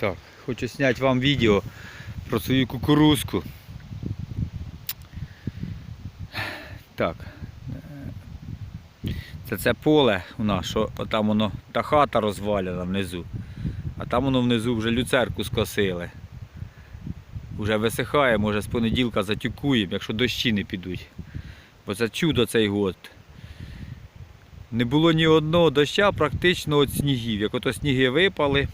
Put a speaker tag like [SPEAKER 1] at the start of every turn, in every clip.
[SPEAKER 1] Так, хочу зняти вам відео про свою кукурузку. Так. Це це поле у нас, що там воно та хата розвалена внизу. А там воно внизу вже люцерку скосили. Уже висихає, може з понеділка затюкуємо, якщо дощі не підуть. Бо це чудо цей год. Не було ні одного доща практично від снігів. Як ото сніги випали,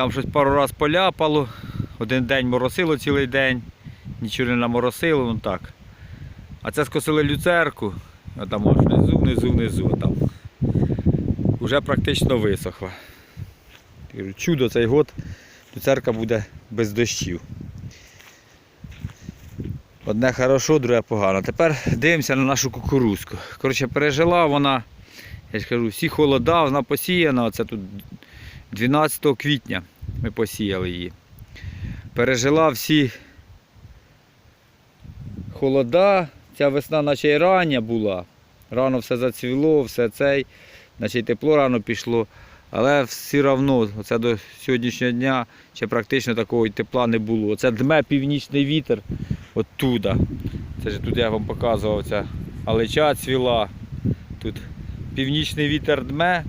[SPEAKER 1] там щось пару разів поляпало, один день моросило цілий день, нічого не наморосило, ну так. А це скосили люцерку, а там аж внизу, внизу, внизу. Там. Уже практично висохла. Чудо цей год, люцерка буде без дощів. Одне хорошо, друге погано. Тепер дивимося на нашу кукурузку. Коротше, пережила вона, я ж кажу, всі холода, вона посіяна. Оце тут 12 квітня ми посіяли її. Пережила всі холода. Ця весна наче й рання була. Рано все зацвіло, все цей, наче й тепло рано пішло. Але все одно, оце до сьогоднішнього дня ще практично такого тепла не було. Оце дме північний вітер оттуда. Це ж тут я вам показував, ця алеча цвіла. Тут північний вітер дме.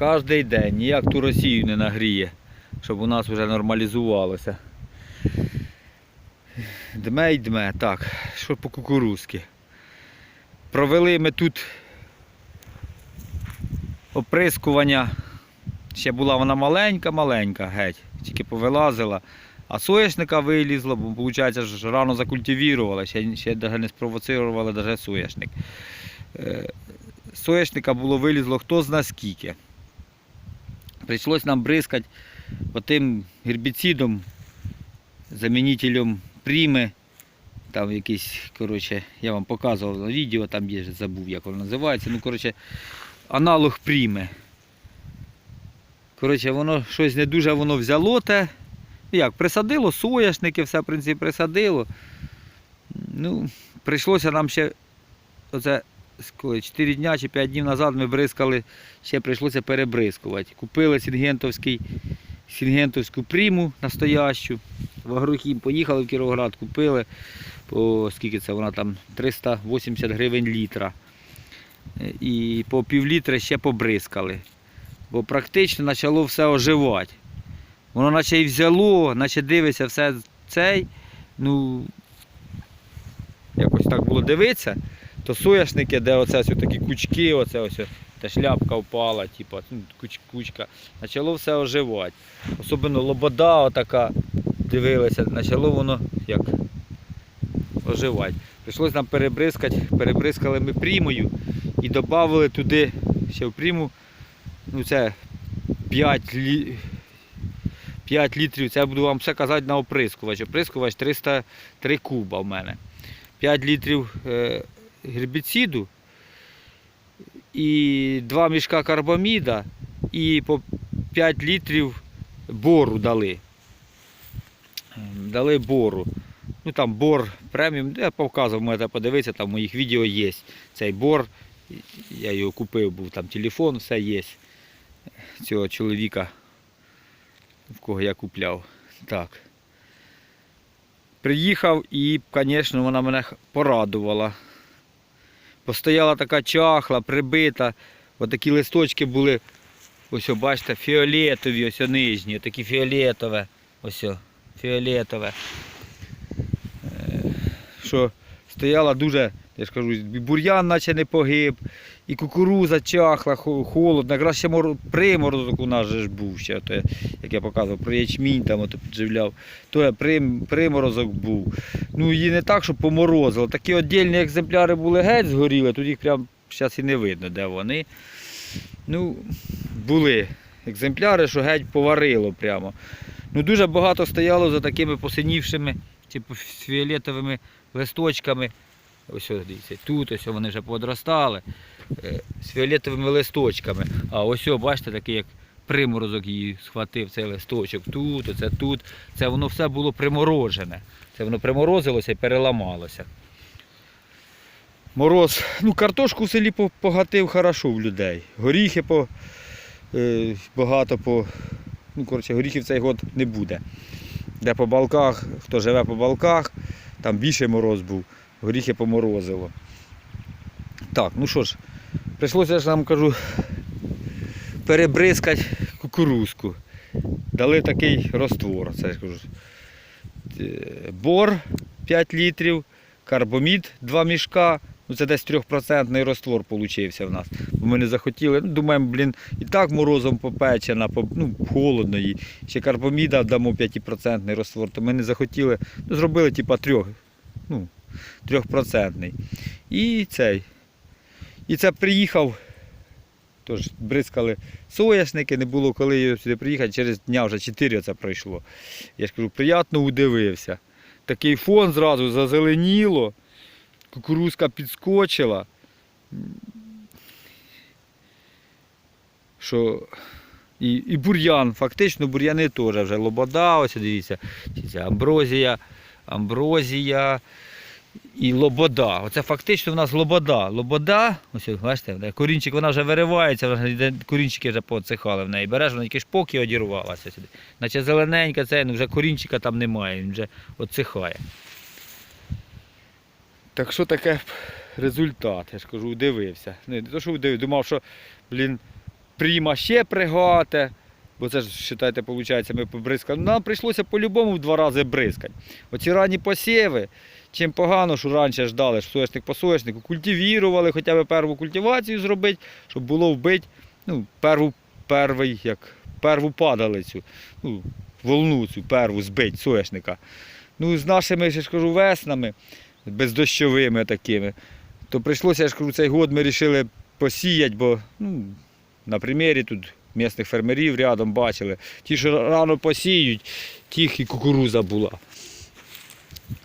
[SPEAKER 1] Кожний день, ніяк ту Росію не нагріє, щоб у нас вже нормалізувалося. Дме й дме. Так, що по кукурузки. Провели ми тут оприскування. Ще була вона маленька-маленька, геть, тільки повилазила. А соняшника вилізло, бо виходить, ж рано закультивірували, ще, ще навіть не спровоцирували навіть соняшник. Е, Соняшника було вилізло хто зна скільки. Прийшлось нам бризкати отим гербіцидом, замінителем пріми. Там якийсь, коротше, я вам показував на відео, там є, забув, як воно називається. Ну, коротше, аналог пріми. Коротше, воно щось не дуже воно взяло те. Ну, Як, присадило соняшники, все, в принципі, присадило. Ну, прийшлося нам ще оце коли 4 дня чи 5 днів назад ми бризкали, ще прийшлося перебризкувати. Купили сінгентовський, сінгентовську приму настоящу. В Агрохім поїхали в Кіровоград, купили. По скільки це вона там 380 гривень літра. Е, І по пів літра ще побризкали. Бо практично почало все оживати. Воно наче і взяло, наче дивиться все цей. Ну, якось так було дивитися, то соняшники, де оце ось такі кучки, оце ось, та шляпка впала, типу, ну, куч, кучка, почало все оживати. Особливо лобода отака, дивилися, почало воно як оживати. Прийшлось нам перебризкати, перебризкали ми прімою і додали туди ще в приму, ну це 5 лі... 5 літрів, це я буду вам все казати на оприскувач. Оприскувач 303 куба в мене. 5 літрів е, гербіциду і 2 мішка карбаміда і по 5 літрів бору дали. Дали бору. Ну там бор преміум, я показував, можете подивитися, там в моїх відео є цей бор. Я його купив, був там телефон, все є. Цього чоловіка, в кого я купляв. Так. Приїхав і, звісно, вона мене порадувала. Постояла така чахла, прибита. Отакі листочки були, ось, бачите, фіолетові, ось нижні, такі фіолетове. Ось, фіолетове. Е, Що стояла дуже, я ж кажу, і бур'ян наче не погиб, і кукуруза чахла, холодно. Якраз ще мор... приморозок у нас же ж був ще, то, як я показував, про ячмінь там ото підживляв, то прим... приморозок був. Ну її не так, щоб поморозило. Такі віддільні екземпляри були геть згоріли, тут їх прям зараз і не видно, де вони. Ну, були екземпляри, що геть поварило прямо. Ну, дуже багато стояло за такими посинівшими, типу фіолетовими листочками. Ось ось, дивіться, тут ось вони вже подростали е, з фіолетовими листочками. А ось, о, бачите, такий як приморозок її схватив цей листочок. Тут, оце тут. Це воно все було приморожене. Це воно приморозилося і переламалося. Мороз. Ну, картошку в селі погатив хорошо в людей. Горіхи по, е, багато по. Ну, коротше, горіхів цей год не буде. Де по балках, хто живе по балках, там більше мороз був, горіхи поморозило. Так, ну що ж, прийшлося я ж нам кажу перебризкати кукурузку. Дали такий роствор. Це я кажу. е, Бор 5 літрів, карбомід 2 мішка. Ну, це десь 3% роствор получився в нас. Бо ми не захотіли. Ну, думаємо, блін, і так морозом попечена, по- ну, холодно їй. Ще карбоміда дамо 5% роствор, то ми не захотіли. Ну, зробили типа 3, ну, 3%. І цей. І це приїхав. Тож бризкали соняшники, не було коли сюди приїхати, через дня вже 4 це пройшло. Я ж кажу, приємно удивився. Такий фон зразу зазеленіло, кукурузка підскочила. Що і, і бур'ян, фактично бур'яни теж вже лобода, ось дивіться, амброзія, амброзія і лобода. Оце фактично в нас лобода. Лобода, ось бачите, корінчик вона вже виривається, корінчики вже поцехали в неї. Береш, вона тільки шпоки одірвалася сюди. Наче зелененька, це ну, вже корінчика там немає, він вже оцихає. Так що таке результат? Я ж кажу, удивився. Не то, що удивився, думав, що, блін, пріма ще пригати. Бо це ж, вважайте, виходить, ми побризкали. Нам прийшлося по-любому в два рази бризкати. Оці ранні посіви, чим погано, що раніше ждали, що соняшник по соняшнику, культивірували, хоча б перву культивацію зробити, щоб було вбити ну, перву, первий, як, перву падалицю, ну, волну цю перву збити соняшника. Ну, з нашими, я ж кажу, веснами, бездощовими такими, то прийшлося, я ж кажу, цей год ми вирішили посіяти, бо ну, на примірі тут місних фермерів рядом бачили. Ті, що рано посіють, тих і кукуруза була.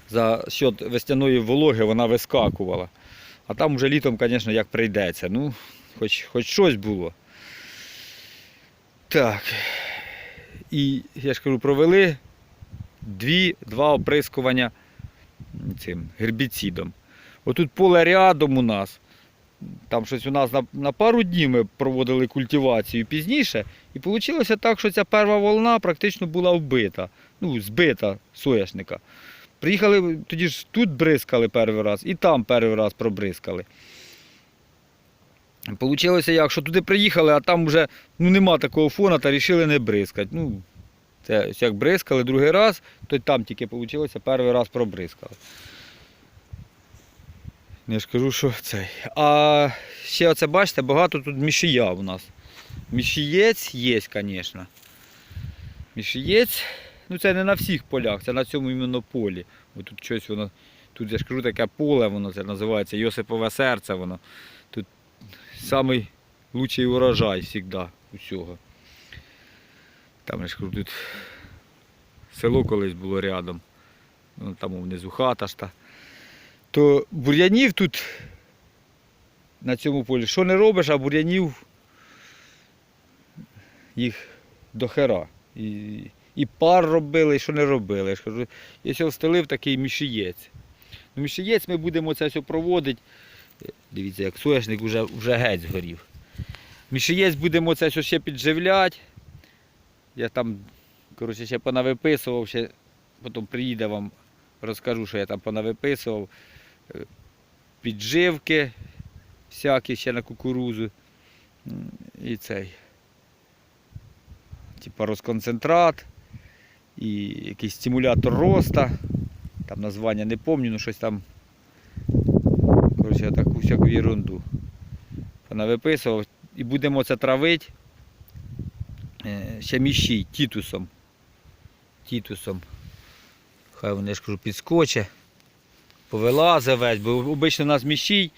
[SPEAKER 1] За счет весняної вологи вона вискакувала. А там вже літом, звісно, як прийдеться. Ну, хоч, хоч щось було. Так. І я ж кажу, провели дві, два оприскування цим гербіцидом. Отут поле рядом у нас. Там щось у нас на, на пару днів ми проводили культивацію пізніше, і вийшло так, що ця перша волна практично була вбита, ну, збита соняшника. Приїхали, тоді ж тут бризкали перший раз, і там перший раз пробризкали. Получилося як, що туди приїхали, а там вже ну, нема такого фона, та вирішили не бризкати. Ну, це як бризкали другий раз, то там тільки вийшло, перший раз пробризкали. Я ж кажу, що цей. А ще оце бачите, багато тут мішія у нас. Мішієць є, звісно. Мішієць, ну це не на всіх полях, це на цьому іменно полі. Бо тут щось воно, тут я ж кажу, таке поле, воно це називається Йосипове серце воно. Тут самий урожай завжди усього. Там я ж кажу, тут село колись було рядом. Ну, там внизу хата ж та. То бур'янів тут на цьому полі, що не робиш, а бур'янів їх до хера. І, і пар робили, і що не робили. Я ж кажу, я встелив такий мішієць. Ну, мішієць ми будемо це все проводити. Дивіться, як соняшник вже, вже геть згорів. Мішієць будемо це все ще підживляти. Я там, коротше, ще понавиписував, ще потім приїде вам, розкажу, що я там понавиписував. Е, Підживки всякі ще на кукурузу. І цей. Типа розконцентрат і якийсь стимулятор роста. Там названня не пам'ятаю, ну щось там. Коротше, таку всяку ерунду. Понавиписував. І будемо це травити е, ще міщій тітусом. Тітусом. Хай вони ж кажу, підскоче, повилазе весь, бо обично у нас міщій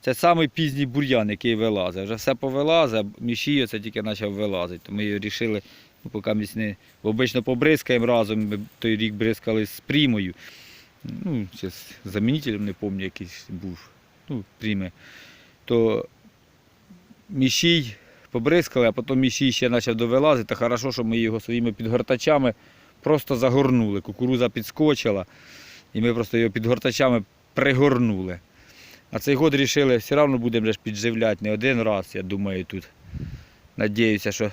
[SPEAKER 1] це самий пізній бур'ян, який вилазить. Вже все повилазить, міщій це тільки почав вилазити. То ми вирішили, ну, поки ми не... обично побризкаємо разом, ми той рік бризкали з прімою. Ну, ще з замінителем не пам'ятаю, якийсь був. Ну, пріми. То міщій побризкали, а потім міщій ще почав довилазити. Хорошо, що ми його своїми підгортачами просто загорнули. Кукуруза підскочила, і ми просто його підгортачами пригорнули. А цей год вирішили, все одно будемо підживляти не один раз, я думаю, тут. Надіюся, що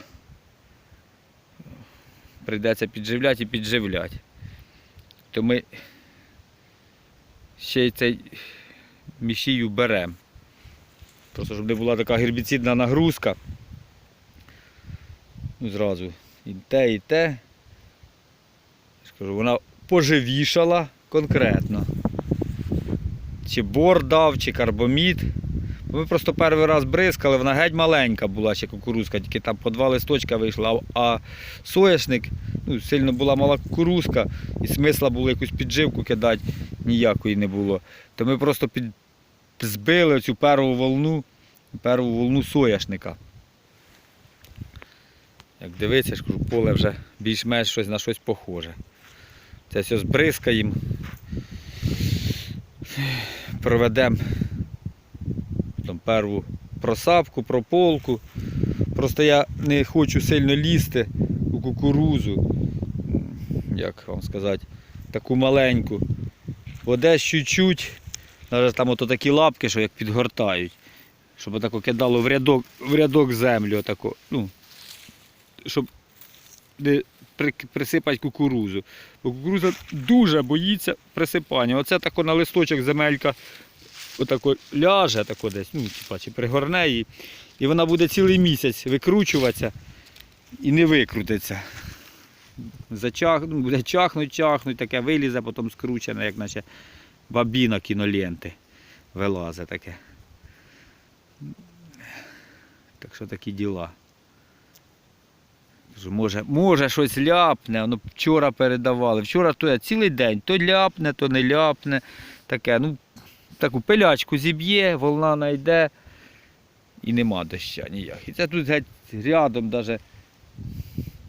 [SPEAKER 1] прийдеться підживляти і підживляти. То ми ще й цей мішію беремо. Просто щоб не була така гербіцидна нагрузка. Ну, зразу і те, і те. Я вона поживішала конкретно. Чи бор дав, чи карбомід. Ми просто перший раз бризкали, вона геть маленька була ще кукурузка, тільки там по два листочка вийшла, а соняшник, ну, сильно була мала кукурузка, і смисла було якусь підживку кидати, ніякої не було. То ми просто під... збили цю першу волну, першу волну соняшника. Як дивитися, поле вже більш-менш щось на щось похоже. Це все збризкаємо, проведемо там перву просапку, прополку. Просто я не хочу сильно лізти у кукурузу, як вам сказати, таку маленьку. Бо десь чуть-чуть, навіть там ото такі лапки, що як підгортають, щоб отако кидало в рядок, в рядок землю, отако, ну, щоб присипати кукурузу. Бо кукуруза дуже боїться присипання. Оце тако на листочок земелька отако ляже тако десь, ну, типа, чи пригорне її, і вона буде цілий місяць викручуватися і не викрутиться. Зачах, ну, буде чахнуть, чахнуть, таке вилізе, потім скручене, як наче бабіна кіноленти вилазе таке. Так що такі діла. Може, може щось ляпне, ну вчора передавали. Вчора то я цілий день то ляпне, то не ляпне. Таке, ну, таку пилячку зіб'є, волна найде і нема доща ніяк. І це тут геть рядом даже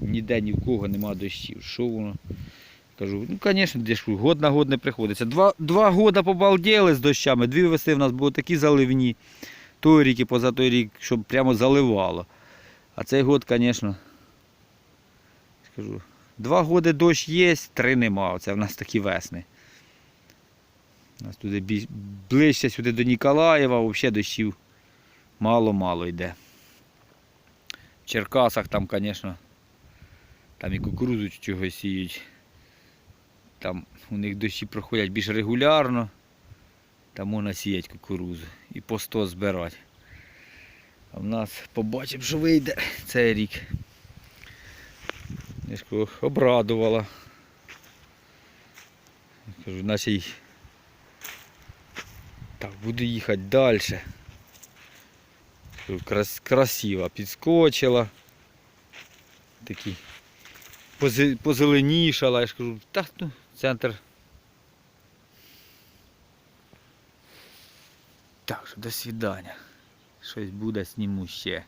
[SPEAKER 1] ніде ні в кого нема дощів. Що воно? Кажу, ну звісно, де ж год на год не приходиться. Два, два года побалділи з дощами, дві веси в нас були такі заливні. Той рік і поза той рік, щоб прямо заливало. А цей год, звісно, скажу, два годи дощ є, три нема. Оце в нас такі весни. У нас туди ближче сюди до Ніколаєва, взагалі дощів мало-мало йде. В Черкасах там, звісно, там і кукурузу чогось сіють. Там у них дощі проходять більш регулярно. Там можна сіяти кукурузу і по 100 збирати. А в нас побачимо, що вийде цей рік. Я ж кажу, обрадувала. Я Кажу, наче так, буду їхати далі. Крас, красиво підскочила. Такий позеленішала. Я ж кажу, так, ну, центр. Так що до свидання. Щось буде, зніму ще.